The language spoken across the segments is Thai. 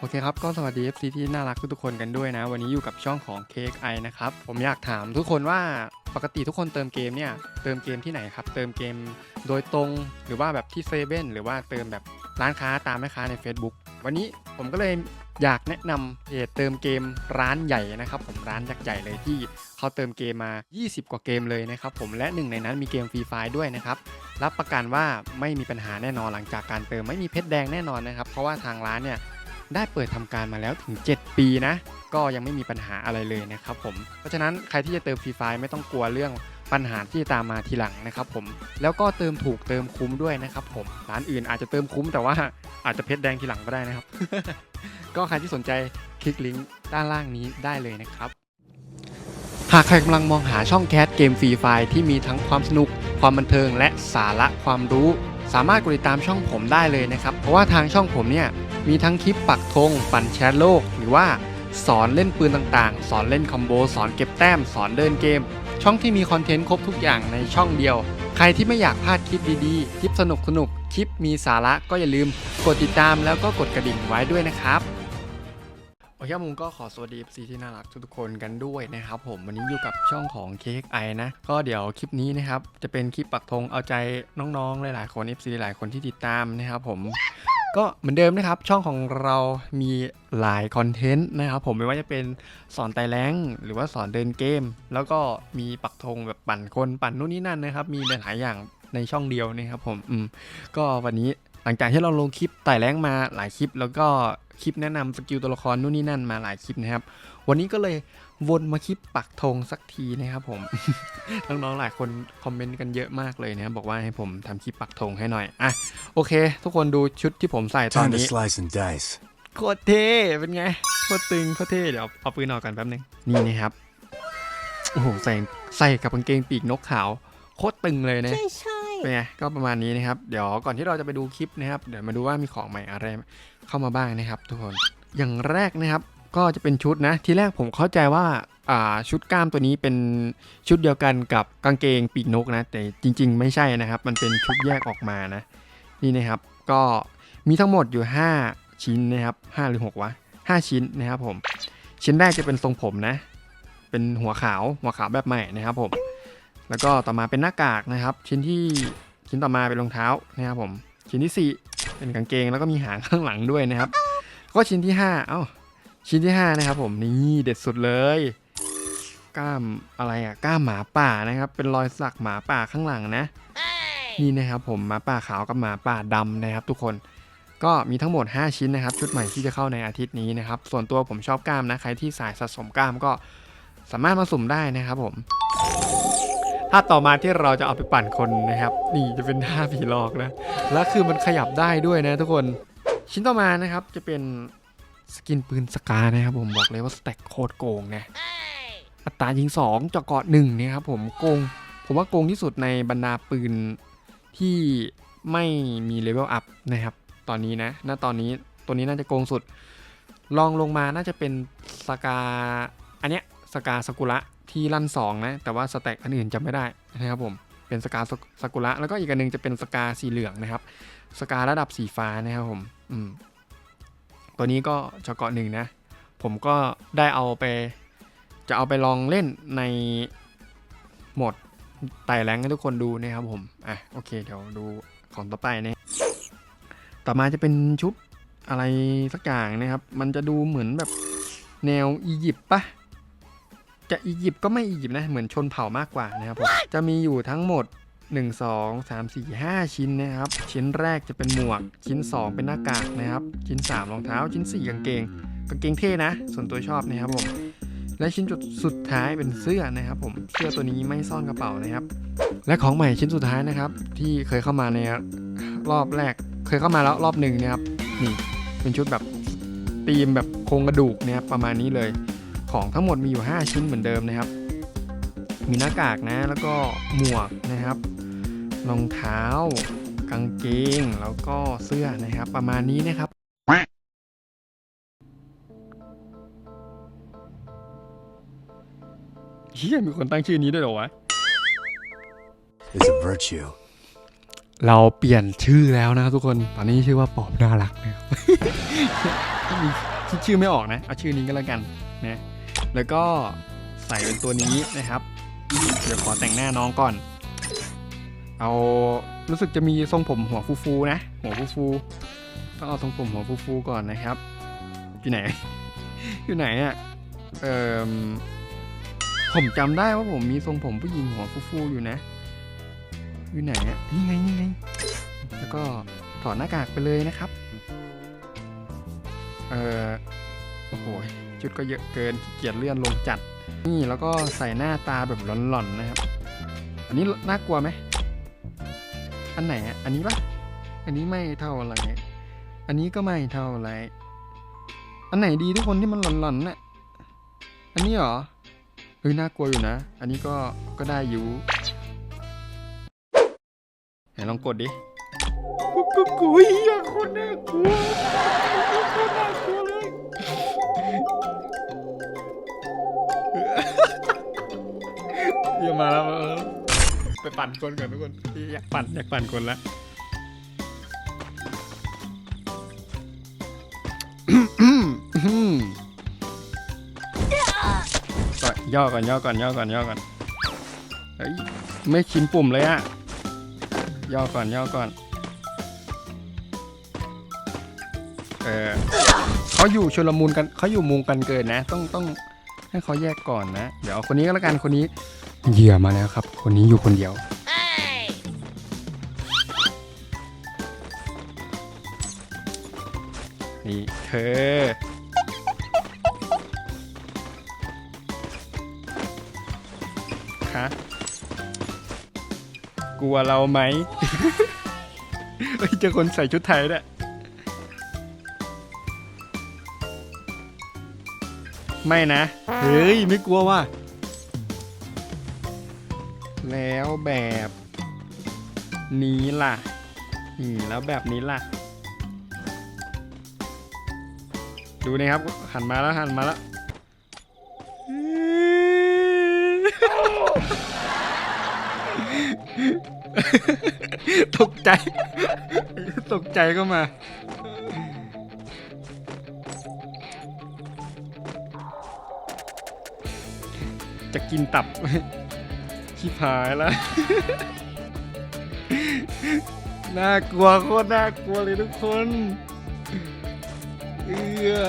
โอเคครับ ก็สวัสดี FC ที่น่ารักทุกๆคนกันด้วยนะ วันนี้อยู่กับช่องของ KXI นะครับ ผมอยากถามทุกคนว่าปกติทุกคนเติมเกมเนี่ย เติมเกมที่ไหนครับ เติมเกมโดยตรงหรือว่าแบบที่เซเว่นหรือว่าเติมแบบร้านค้าตามแม่ค้าใน Facebook วันนี้ผมก็เลยอยากแนะนำเพจเติมเกมร้านใหญ่นะครับ ผมร้านยักษ์ใหญ่เลยที่เขาเติมเกมมา 20 กว่าเกมเลยนะครับผมและหนึ่งในนั้นมีเกมฟรีไฟด้วยนะครับรับประกันว่าไม่มีปัญหาแน่นอนหลังจากการเติมไม่มีเพชรแดงแน่นอนนะครับ เพราะว่าทางร้านเนี่ย ได้เปิดทำการมาแล้วถึง 7 ปีนะ ก็ยังไม่มีปัญหาอะไรเลยนะครับผม เพราะฉะนั้นใครที่จะเติมฟรีไฟไม่ต้องกลัวเรื่องปัญหาที่ตามมาทีหลังนะครับผม แล้วก็เติมถูกเติมคุ้มด้วยนะครับผม ร้านอื่นอาจจะเติมคุ้มแต่ว่าอาจจะเพชรแดงทีหลังก็ได้นะครับ ก็ใครที่สนใจคลิกลิงก์ด้านล่างนี้ได้เลยนะครับ หากใครกำลังมองหาช่องแคสเกมฟรีไฟที่มีทั้งความสนุก ความบันเทิง และสาระความรู้ สามารถกดติดตามช่องผมได้เลยนะครับ เพราะว่าทางช่องผมเนี่ย มีทั้งคลิปปักธงปั่นแชร์โลก หรือว่าสอนเล่นปืนต่างๆ สอนเล่นคอมโบ สอนเก็บแต้ม สอนเดินเกม ช่องที่มีคอนเทนต์ครบทุกอย่างในช่องเดียว ใครที่ไม่อยากพลาดคลิปดีๆ คลิปสนุกๆ คลิปมีสาระก็อย่าลืม กดติดตามแล้วก็กดกระดิ่งไว้ด้วยนะครับโอเคครับผมก็ขอสวัสดี FC ที่น่ารักทุกคนกันด้วยนะครับผมวันนี้อยู่กับช่องของ KXI นะ ก็เดี๋ยวคลิปนี้นะครับ จะเป็นคลิปปักธงเอาใจน้องๆ หลายๆคน FC หลายคนที่ติดตามนะครับผม ก็เหมือนเดิมนะครับ ช่องของเรามีหลายคอนเทนต์นะครับ ผมไม่ว่าจะเป็นสอนไต่แรงหรือว่าสอนเดินเกม แล้วก็มีปักธงแบบปั่นคนปั่นนู่นนี่นั่นนะครับ มีหลายอย่างในช่องเดียวนะครับผมอืมก็วันนี้ หลังจากที่เราลงคลิปไต่แรงมาหลายคลิป แล้วก็คลิปแนะนำสกิลตัวละครนู่นนี่นั่นมาหลายคลิปนะครับ วันนี้ก็เลยวนมาคลิปปักธงสักทีนะครับผม น้องๆหลายคนคอมเมนต์กันเยอะมากเลยนะครับบอกว่าให้ผมทำคลิปปักธงให้หน่อยอะโอเค ทุกคนดูชุดที่ผมใส่ตอน Time to นี้ slice and dice. โคตรเท่เป็นไงโคตรตึงโคตรเท่เดี๋ยวเอาปืนออกกันแป๊บนึงนี่นะครับโอ้โหใส่ใส่กับกางเกงปีกนกขาว โคตรตึงเลยนะใช่ใช่ เป็นไงก็ประมาณนี้นะครับเดี๋ยวก่อนที่เราจะไปดูคลิปนะครับ เดี๋ยวมาดูว่ามีของใหม่อะไรเข้ามาบ้างนะครับ ทุกคนอย่างแรกนะครับก็จะเป็นชุดนะทีแรกผมเข้าใจว่าอ่าชุดกล้ามตัวนี้เป็นชุดเดียวกันกับกางเกงปีกนกนะ แต่จริง ๆ ไม่ใช่นะครับ มันเป็นชุดแยกออกมานะ นี่นะครับก็มีทั้งหมดอยู่ 5 ชิ้นนะครับ5หรือ6วะ5 ชิ้นนะครับผม ชิ้นแรกจะเป็นทรงผมนะ เป็นหัวขาวหัวขาวแบบใหม่นะครับผม แล้วก็ต่อมาเป็นหน้ากากนะครับ ชิ้นที่ชิ้นต่อมาเป็นรองเท้านะครับผมชิ้นที่ 4 เป็นกางเกงแล้วก็มีหางข้างหลังด้วยนะครับ ก็ชิ้นที่ 5 เอ้าชิ้นที่ 5 นะครับผมนี่เด็ดสุดเลยกล้ามอะไรอะกล้ามหมาป่านะครับ เป็นรอยสักหมาป่าข้างหลังนะ นี่นะครับผมหมาป่าขาวกับหมาป่าดำนะครับ ทุกคนก็มีทั้งหมด 5 ชิ้นนะครับ ชุดใหม่ที่จะเข้าในอาทิตย์นี้นะครับ ส่วนตัวผมชอบกล้ามนะ ใครที่สายสะสมกล้ามก็สามารถมาสุ่มได้นะครับผม ถ้าต่อมาที่เราจะเอาไปปั่นคนนะครับ นี่จะเป็นท่าผีหลอกนะ แล้วคือมันขยับได้ด้วยนะทุกคน ชิ้นต่อมานะครับจะเป็นสกินปืนสกานะครับผมบอกเลยว่าสแต็กโคตรโกงนะอัตรายิง2เจาะเกาะหนึ่งเนี่ยครับผมโกง ผมว่าโกงที่สุดในบรรดาปืนที่ไม่มีเลเวลอัพนะครับ ตอนนี้นะณตอนนี้ตัวนี้น่าจะโกงสุดลองลงมาน่าจะเป็นสกาอันเนี้ย สกาสกุระที่ลั่น 2 นะ แต่ว่าสแต็กอันอื่นจำไม่ได้นะครับผมเป็นสกาสกุระแล้วก็อีกอันหนึงจะเป็นสกาสีเหลืองนะครับ สการะดับสีฟ้านะครับผมอืมตัวนี้ก็เจาะเกาะหนึ่งนะ ผมก็ได้เอาไป จะเอาไปลองเล่นในโหมดไต่แรงให้ทุกคนดูนะครับผม อะโอเค เดี๋ยวดูของต่อไปนะต่อมาจะเป็นชุดอะไรสักอย่างนะครับ มันจะดูเหมือนแบบแนวอียิปต์ปะ จะอียิปต์ก็ไม่อียิปต์นะเหมือนชนเผ่ามากกว่านะครับผมจะมีอยู่ทั้งหมด 1 2 3 4 5 ชิ้นนะครับ ชิ้นแรกจะเป็นหมวก ชิ้น 2 เป็นหน้ากากนะครับ ชิ้น 3 รองเท้า ชิ้น 4 กางเกง กางเกงเท่นะ ส่วนตัวชอบนะครับผม และชิ้นจุดสุดท้ายเป็นเสื้อนะครับผม เสื้อตัวนี้ไม่ซ่อนกระเป๋านะครับ และของใหม่ชิ้นสุดท้ายนะครับ ที่เคยเข้ามาในรอบแรก เคยเข้ามาแล้วรอบหนึ่งนะครับ นี่ เป็นชุดแบบธีมแบบโครงกระดูกนะครับประมาณนี้เลย ของทั้งหมดมีอยู่ 5 ชิ้นเหมือนเดิมนะครับ มีหน้ากากนะแล้วก็หมวกนะครับรองเท้า กางเกงแล้วก็เสื้อนะครับ ประมาณนี้นะครับเฮียมีคนตั้งชื่อนี้ด้วยเหรอวะ Is a virtue. เราเปลี่ยนชื่อแล้วนะครับทุกคนตอนนี้ชื่อว่าปอบน่ารักนะครับคิดชื่อไม่ออกนะ เอาชื่อนี้ก็แล้วกันนะ แล้วก็ใส่เป็นตัวนี้นะครับ เดี๋ยวขอแต่งหน้าน้องก่อน เอารู้สึกจะมีทรงผมหัวฟูๆนะ หัวฟูๆต้องเอาทรงผมหัวฟูๆก่อนนะครับ อยู่ไหน อยู่ไหนอะ่ะเอ่อผมจำได้ว่าผมมีทรงผมผู้หญิงหัวฟูๆอยู่นะ อยู่ไหนอะ่ะนี่ไงนี่ไงแล้วก็ถอดหน้ากากไปเลยนะครับ เอ่อโอ้โห ชุดก็เยอะเกินขี้เกียจเลื่อนลงจัด นี่แล้วก็ใส่หน้าตาแบบหลอนๆนะครับ อันนี้น่ากลัวไหมอันไหนอะอันนี้ปะอันนี้ไม่เท่าไร อันนี้ก็ไม่เท่าไร อันไหนดีทุกคนที่มันหลอนๆน่ะอันนี้เหรอเฮ้ยน่ากลัวอยู่นะ อันนี้ก็ก็ได้อยู่ไหนลองกดดิกุ๊กกุ๊กกุ๊ยอยโคนน่ากลัวโคตรน่ากลัว เยเยี่ยมมาแล้วไปปั่นคนก่อนทุกคนอยากปั่นอยากปั่นคนละก่อนย่อก่อนย่อก่อนย่อก่อนย่อก่อนเฮ้ยไม่ชิมปุ่มเลยอะย่อก่อนย่อก่อนเออเขาอยู่ชลมุนกันเขาอยู่มุงกันเกินนะ ต้องต้องให้เขาแยกก่อนนะ เดี๋ยวเอาคนนี้ก็แล้วกันคนนี้ เหยื่อมาแล้วครับ คนนี้อยู่คนเดียว นี่เธอ คะ กลัวเราไหม เฮ้ยเจอคนใส่ชุดไทยด้วยไม่นะ เฮ้ย ไม่กลัวว่ะ แล้วแบบนี้ล่ะนี่แล้วแบบนี้ล่ะ ดูนะครับ หันมาแล้วหันมาแล้วตกใจ ตกใจก็มา จะกินตับ ชิบหายแล้ว น่ากลัวโคตรน่ากลัวเลยทุกคนเอือ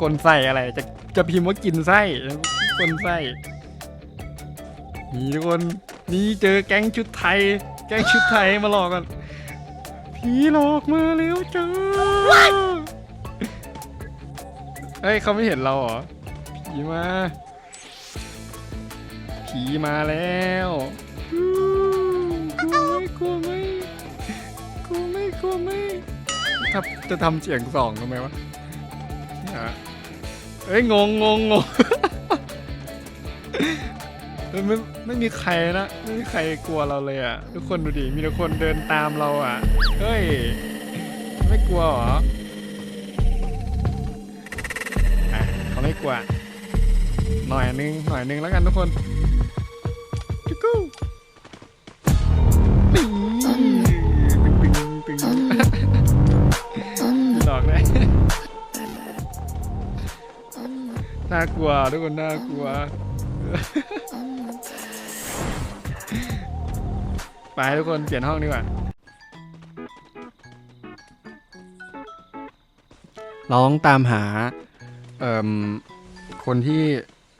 กลไส้อะไร จะจะพิมพ์ว่ากินไส้กลไส้นี่ทุกคนนี่เจอแก๊งชุดไทย แก๊งชุดไทยมาหลอกกันผีหลอกมาแล้วจ้า เฮ้ยเขาไม่เห็นเราเหรอ ผีมา ผีมาแล้วกลัวไหมกลัวไหมกลัวไหมกลัวไหมถ้าจะทำเสียงสองทำไมวะเนี่ยเอ้ยงงงงงงไม่ไม่มีใครนะไม่มีใครกลัวเราเลยอะ ทุกคนดูดิมีแต่คนเดินตามเราอะ เฮ้ย ไม่กลัวเหรอ เขาไม่กลัวหน่อยนึง หน่อยนึงแล้วกันทุกคนจุกูตึงตึงตึงตึงดอกได้น่ากลัวทุกคนน่ากลัว ไปทุกคนเปลี่ยนห้องดีกว่า เราต้องตามหา เอ่ม คนที่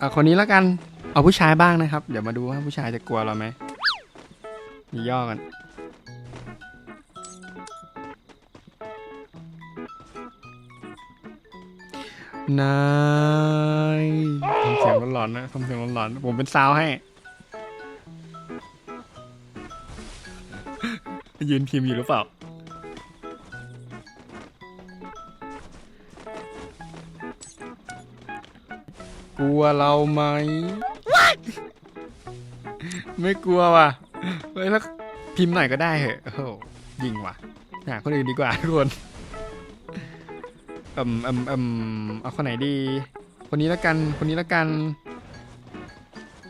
อะคนนี้แล้วกัน เอาผู้ชายบ้างนะครับ เดี๋ยวมาดูว่าผู้ชายจะกลัวเราไหมมีย่อกันนายทำเสียงหลอนๆนะทำเสียงหลอนๆผมเป็นซาวให้ ยืนพิมพ์อยู่หรือเปล่า กลัวเราไหม ไม่กลัวว่ะเฮ้ยแล้วพิมพ์หน่อยก็ได้เหอะโอ้โหยิงว่ะหาคนอื่นดีกว่าทุกคนเอืมอืมอืมเอาคนไหนดี คนนี้ละกัน คนนี้ละกัน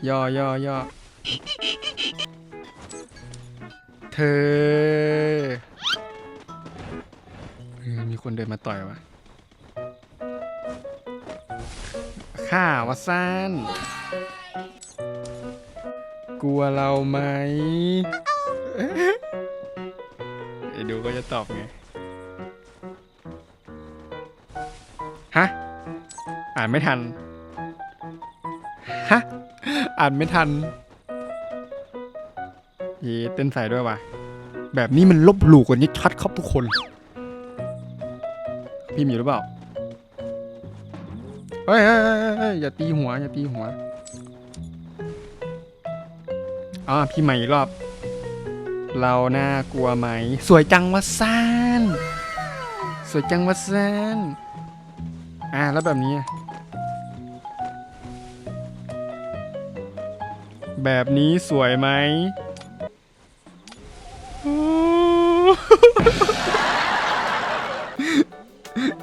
ย่อย่อย่อเธอเออมีคนเดินมาต่อยวะ ข้าวะซ่านกลัวเราไหมไอ้ดูก็จะตอบไง ฮะ อ่านไม่ทัน ฮะ อ่านไม่ทันเย่เต้นใส่ด้วยว่ะแบบนี้มันลบหลู่กว่านี้ชัดครับทุกคน พิมพ์อยู่หรือเปล่าเฮ้ยเฮ้ยเฮ้ยอย่าตีหัว อย่าตีหัว อ่าพี่ใหม่รอบ เราน่ากลัวไหม สวยจังวะซานสวยจังวะซานอ่าแล้วแบบนี้ แบบนี้สวยไหม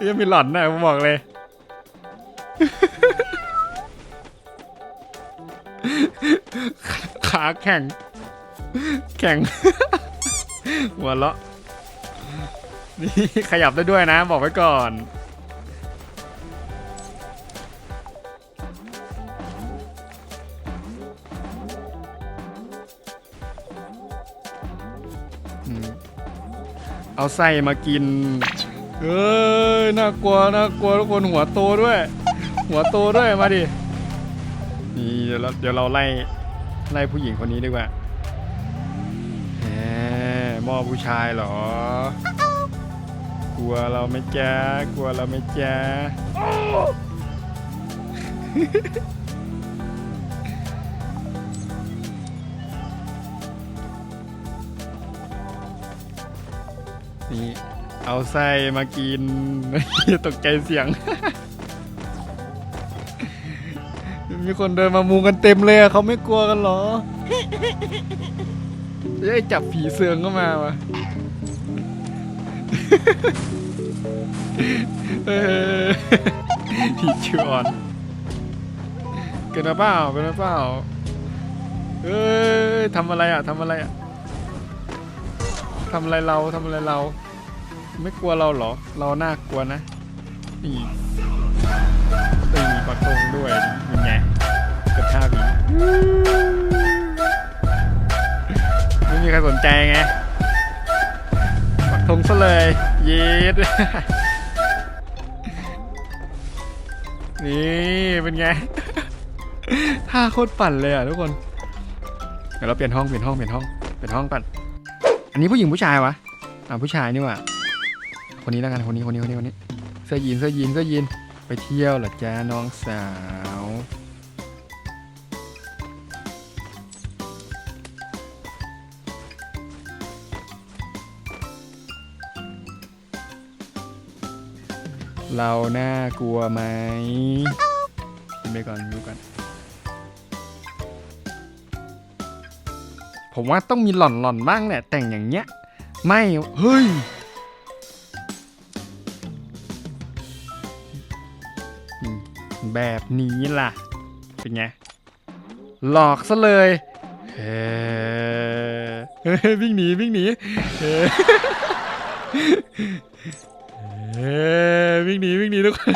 ยังมีหล่อนนะผมบอกเลย ขาแข็ง แข็ง หัวเราะ นี่ขยับได้ด้วยนะ บอกไว้ก่อน เอาไส้มากิน เอ้ย น่ากลัว น่ากลัวทุกคนหัวโตด้วย หัวโตด้วย มาดิ นี่เดี๋ยวเราเดี๋ยวเราไล่ ไล่ผู้หญิงคนนี้ดีกว่าแหมมอผู้ชายเหรอ กลัวเราไหม่แจ้กลัวเราไหม่แจ้นี่เอาไส้มากินตกใจเสียง มีคนเดินมามุงกันเต็มเลยอะเขาไม่กลัวกันเหรอเอ้ยจับผีเสืองเข้ามาวะเออผีชวนเกินมาเปล่าเกินมาเปล่าเอ้ยทำอะไรอะทำอะไรอะทำอะไรเราทำอะไรเรา ไม่กลัวเราเหรอ เราน่ากลัวนะนี่ ตีปักธงด้วยยังไงกระท่าบีไม่มีใครสนใจไงปักธงซะเลย เย็ดนี่ เป็นไงท่าโคตรปั่นเลยอะทุกคน เดี๋ยวเราเปลี่ยนห้องเปลี่ยนห้องเปลี่ยนห้องเปลี่ยนห้องกันอันนี้ผู้หญิงผู้ชายวะอ่าผู้ชายนี่ว่าคนนี้แล้วกันคนนี้คนนี้คนนี้คนนี้ เสื้อยีนเสื้อยีนเสื้อยีน ไปเที่ยวเหรอจ้าน้องสาว เราน่ากลัวไหมกินไปก่อนดูก่อนผมว่าต้องมีหล่อนๆบ้างแหละแต่งอย่างเงี้ย ไม่ เฮ้ย แบบนี้ล่ะ เป็นไง หลอกซะเลยเฮ้ยวิ่งหนีวิ่งหนีเฮ้เฮ้วิ่งหนีวิ่งหนีทุกคน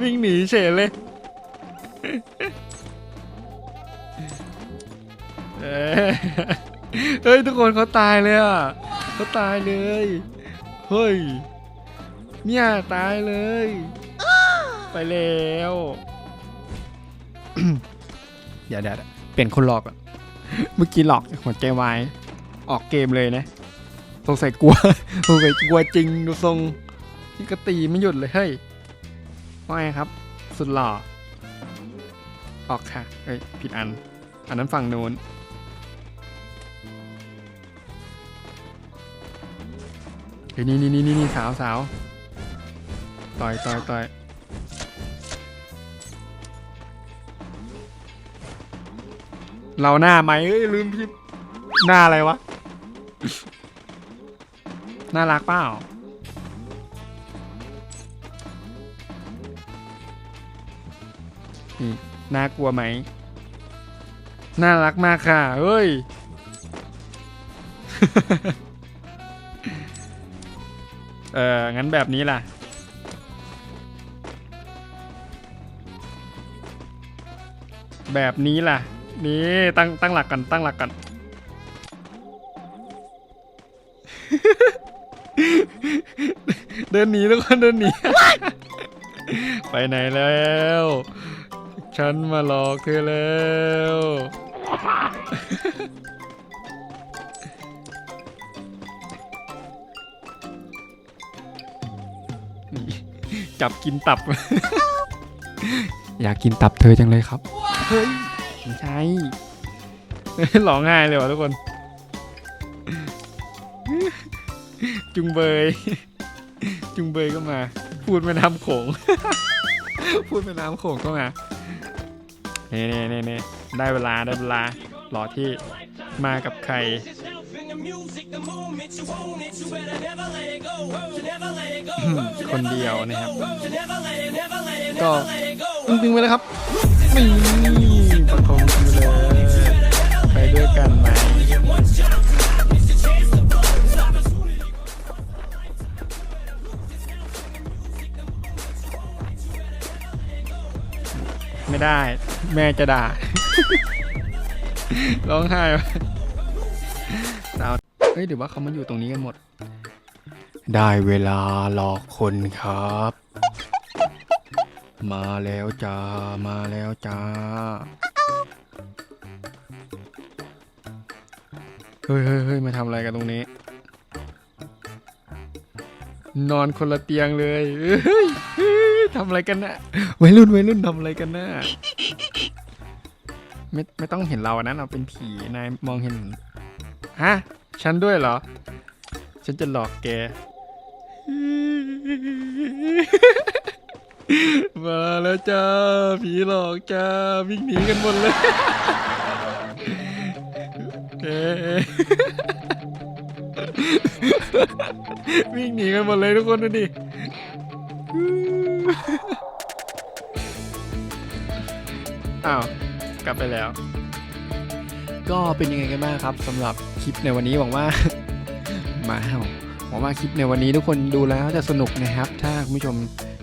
วิ่งหนีเฉยเลยเฮ้ย ทุกคนเขาตายเลยอะเขาตายเลย เฮ้ย เนี่ยตายเลย ไปแล้ว เดี๋ยวเดี๋ยวเปลี่ยนคนหลอกอะเมื่อกี้หลอกหัวใจวายออกเกมเลยนะสงสัยกลัวสงสัยกลัวจริงดูทรงนี่ก็ตีไม่หยุดเลยเฮ้ยว่าไงครับ สุดหล่อ ออกค่ะเอ้ยผิดอัน อันนั้นฝั่งนู้นเฮ้ยนี่นี่นี่นี่สาวสาว ต่อยต่อยต่อยเราหน้าไหมเอ้ยลืมพี่หน้าอะไรวะ น่ารักเปล่านี่น่ากลัวไหม น่ารักมากค่ะ เฮ้ย เอองั้นแบบนี้ล่ะ แบบนี้ล่ะ นี่ตั้งตั้งหลักกันตั้งหลักกัน เดินหนีทุกคนเดินหนี ไปไหนแล้ว ฉันมาหลอกเธอแล้ว จับกินตับ อยากกินตับเธอจังเลยครับ เฮ้ยไม่ใช่ร้องไห้เลยว่ะทุกคน จุงเบย จุงเบยก็มา พูดแม่น้ำโขง พูดแม่น้ำโขงก็มาเน่เน่เน่เน่ได้เวลาได้เวลารอที่มากับใครคนเดียวนะครับ ก็ตึงๆไปเลยครับ นี่ประคองกันไปเลย ไปด้วยกันไหมไม่ได้ แม่จะด่า ร้องไห้วะสาวเฮ้ยเดี๋ยวว่าเขามาอยู่ตรงนี้กันหมด ได้เวลาหลอกคนครับ มาแล้วจ้า มาแล้วจ้า เฮ้ยเฮ้ยเฮ้ยมาทำอะไรกันตรงนี้ นอนคนละเตียงเลยเฮ้ยเฮ้ยทำอะไรกันนะวัยรุ่นวัยรุ่นทำอะไรกันนะไม่ไม่ต้องเห็นเรานะเราเป็นผีนายมองเห็นฮะฉันด้วยเหรอ ฉันจะหลอกแก มาแล้วจ้า ผีหลอกจ้า วิ่งหนีกันหมดเลยเอ๊ะวิ่งหนีกันหมดเลยทุกคนดูดิอ้าว กลับไปแล้ว ก็เป็นยังไงกันบ้างครับสำหรับคลิปในวันนี้หวังว่ามาเห่าหวังว่าคลิปในวันนี้ทุกคนดูแล้วจะสนุกนะครับ ถ้าคุณผู้ชม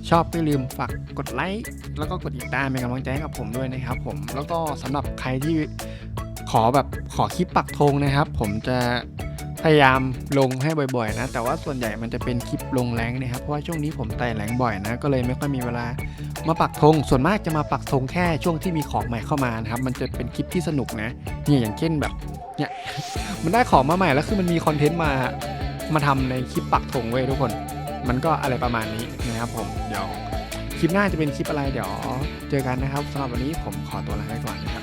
ชอบก็อย่ลืมฝากกดไลค์แล้วก็กดติดตามเป็นกำลังใจให้กับผมด้วยนะครับผมแล้วก็สำหรับใครที่ขอแบบขอคลิปปักธงนะครับ ผมจะพยายามลงให้บ่อยๆ นะ แต่ว่าส่วนใหญ่มันจะเป็นคลิปลงแรงนะครับ เพราะว่าช่วงนี้ผมไต่แรงบ่อยนะ ก็เลยไม่ค่อยมีเวลามาปักธง ส่วนมากจะมาปักธงแค่ช่วงที่มีของใหม่เข้ามานะครับ มันจะเป็นคลิปที่สนุกนะ เนี่ยอย่างเช่นแบบ เนี่ย มันได้ของมาใหม่แล้วคือมันมีคอนเทนต์มา มาทำในคลิปปักธงเว้ยทุกคน มันก็อะไรประมาณนี้นะครับผมเดี๋ยวคลิปหน้าจะเป็นคลิปอะไรเดี๋ยวเจอกันนะครับสำหรับวันนี้ผมขอตัวลาไปก่อนนะครับ